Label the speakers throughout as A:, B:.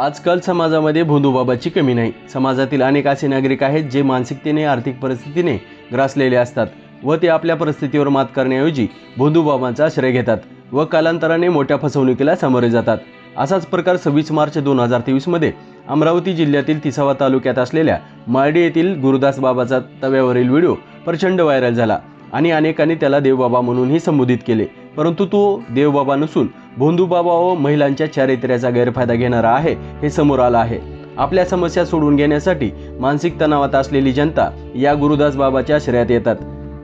A: आजकाल समाजामध्ये भोंदूबाबाची कमी नाही. समाजातील अनेक असे नागरिक आहेत जे मानसिकतेने आर्थिक परिस्थितीने ग्रासलेले असतात व ते आपल्या परिस्थितीवर मात करण्याऐवजी भोंदूबाबांचा आश्रय घेतात व कालांतराने मोठ्या फसवणुकीला सामोरे जातात. असाच प्रकार सव्वीस मार्च दोन हजार तेवीसमध्ये अमरावती जिल्ह्यातील तिसावा तालुक्यात असलेल्या मार्डी येथील गुरुदास बाबाचा तव्यावरील व्हिडिओ प्रचंड व्हायरल झाला आणि अनेकांनी त्याला देवबाबा म्हणूनही संबोधित केले. परंतु तो देवबाबा नसून भोंदूबाबा व हो महिलांच्या चारित्र्याचा गैरफायदा घेणारा आहे हे समोर आलं आहे. आपल्या समस्या सोडून घेण्यासाठी मानसिक तणावात असलेली जनता या गुरुदास बाबाच्या आश्रयात येतात.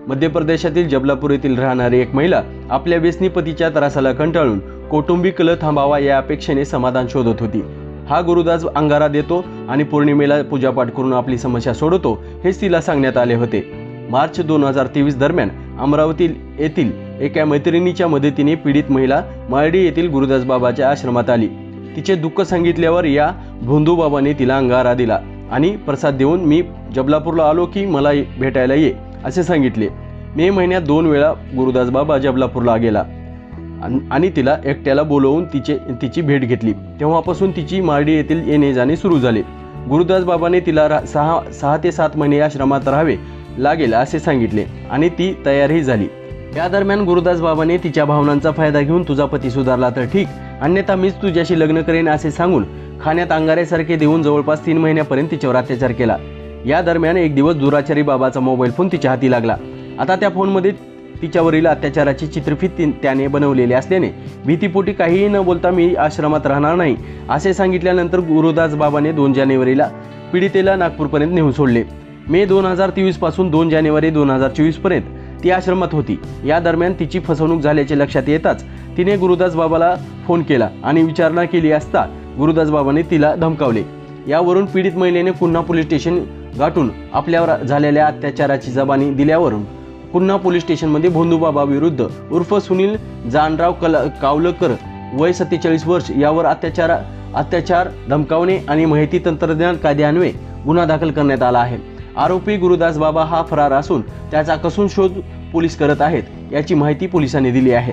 A: मध्य प्रदेशातील जबलापूर येथील राहणारी एक महिला आपल्या व्यसनीपतीच्या त्रासाला कंटाळून कौटुंबिक कल थांबावा या अपेक्षेने समाधान शोधत होती. हा गुरुदास अंगारा देतो आणि पौर्णिमेला पूजापाठ करून आपली समस्या सोडवतो हेच तिला सांगण्यात आले होते. मार्च दोन हजार तेवीस दरम्यान अमरावती येथील एका मैत्रिणीच्या मदतीने पीडित महिला माळडी येथील गुरुदासबाबाच्या आश्रमात आली. तिचे दुःख सांगितल्यावर या भोंदूबाबाने तिला अंगारा दिला आणि प्रसाद देऊन मी जबलापूरला आलो की मला भेटायला ये असे सांगितले. मे महिन्यात दोन वेळा गुरुदास बाबा जबलापूरला गेला आणि तिला एकट्याला बोलवून तिचे तिची भेट घेतली. तेव्हापासून तिची मारडी येथील येणे जाणे सुरू झाले. गुरुदास बाबाने तिला रा- सहा सहा ते सात महिने आश्रमात राहावे लागेल असे सांगितले आणि ती तयारही झाली. या दरम्यान गुरुदास बाबाने तिच्या भावनांचा फायदा घेऊन तुझा पती सुधारला तर ठीक. अन्यथा मीच तुझ्याशी लग्न करेन असे सांगून खाण्यात अंगाऱ्यासारखे देऊन जवळपास तीन महिन्यापर्यंत तिच्यावर अत्याचार केला. या दरम्यान एक दिवस दुराचारी बाबाचा मोबाईल फोन तिच्या हाती लागला. आता त्या फोनमध्ये तिच्यावरील अत्याचाराची चित्रफित त्याने बनवलेली असल्याने भीतीपोटी काहीही न बोलता मी आश्रमात राहणार नाही असे सांगितल्यानंतर गुरुदास बाबाने दोन जानेवारीला पीडितेला नागपूरपर्यंत नेऊन सोडले. मे दोन हजार तेवीसपासून दोन जानेवारी दोन हजार चोवीसपर्यंत ती आश्रमात होती. या दरम्यान तिची फसवणूक झाल्याचे लक्षात येताच तिने गुरुदास बाबाला फोन केला आणि विचारणा केली असता गुरुदास बाबाने तिला धमकावले. यावरून पीडित महिलेने पुन्हा पोलीस स्टेशन गाठून आपल्यावर झालेल्या अत्याचाराची जबानी दिल्यावरून पुन्हा पोलीस स्टेशनमध्ये भोंदूबाबा विरुद्ध उर्फ सुनील जानराव कला कावलकर वय सत्तेचाळीस वर्ष यावर अत्याचार अत्याचार धमकावणे आणि माहिती तंत्रज्ञान कायद्यान्वये गुन्हा दाखल करण्यात आला आहे. आरोपी गुरुदास बाबा हा फरार असून त्याचा कसून शोध पोलीस करत आहेत याची माहिती पोलिसांनी दिली आहे.